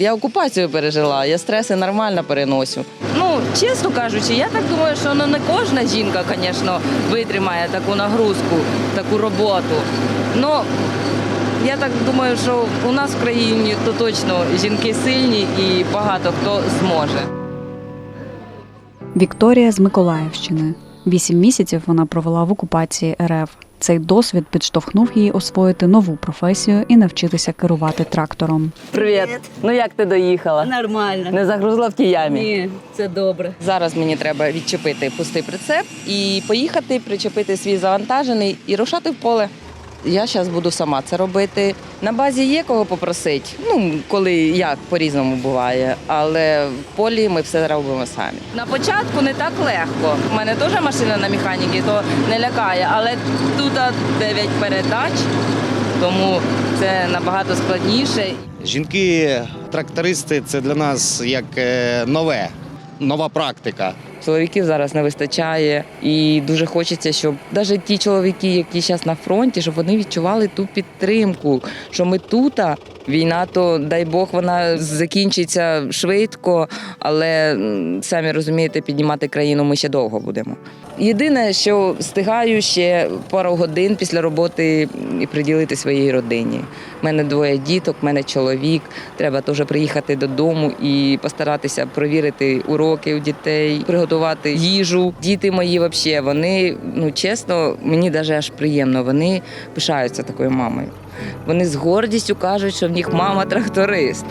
Я окупацію пережила, я стреси нормально переносю. Ну, чесно кажучи, я так думаю, що ну, не кожна жінка, звісно, витримає таку нагрузку, таку роботу. Ну, я так думаю, що у нас в країні то точно жінки сильні і багато хто зможе. Вікторія з Миколаївщини. Вісім місяців вона провела в окупації РФ. Цей досвід підштовхнув її освоїти нову професію і навчитися керувати трактором. Привіт. Ну як ти доїхала? Нормально. Не загрузла в тій ямі? Ні, це добре. Зараз мені треба відчепити пустий прицеп і поїхати, причепити свій завантажений і рушати в поле. Я зараз буду сама це робити. На базі є кого попросити. Ну, коли як по-різному буває, але в полі ми все робимо самі. На початку не так легко. У мене теж машина на механіки, то не лякає, але тут 9 передач, тому це набагато складніше. Жінки-трактористи це для нас як е, нове, нова практика. Чоловіків зараз не вистачає, і дуже хочеться, щоб навіть ті чоловіки, які зараз на фронті, щоб вони відчували ту підтримку, що ми тут. Війна, то дай Бог, вона закінчиться швидко, але самі розумієте, піднімати країну ми ще довго будемо. Єдине, що встигаю ще пару годин після роботи і приділити своїй родині. У мене двоє діток, в мене чоловік. Треба теж приїхати додому і постаратися провірити уроки у дітей, приготувати їжу. Діти мої вообще, вони, ну чесно, мені навіть аж приємно. Вони пишаються такою мамою. Вони з гордістю кажуть, що в них мама тракторист.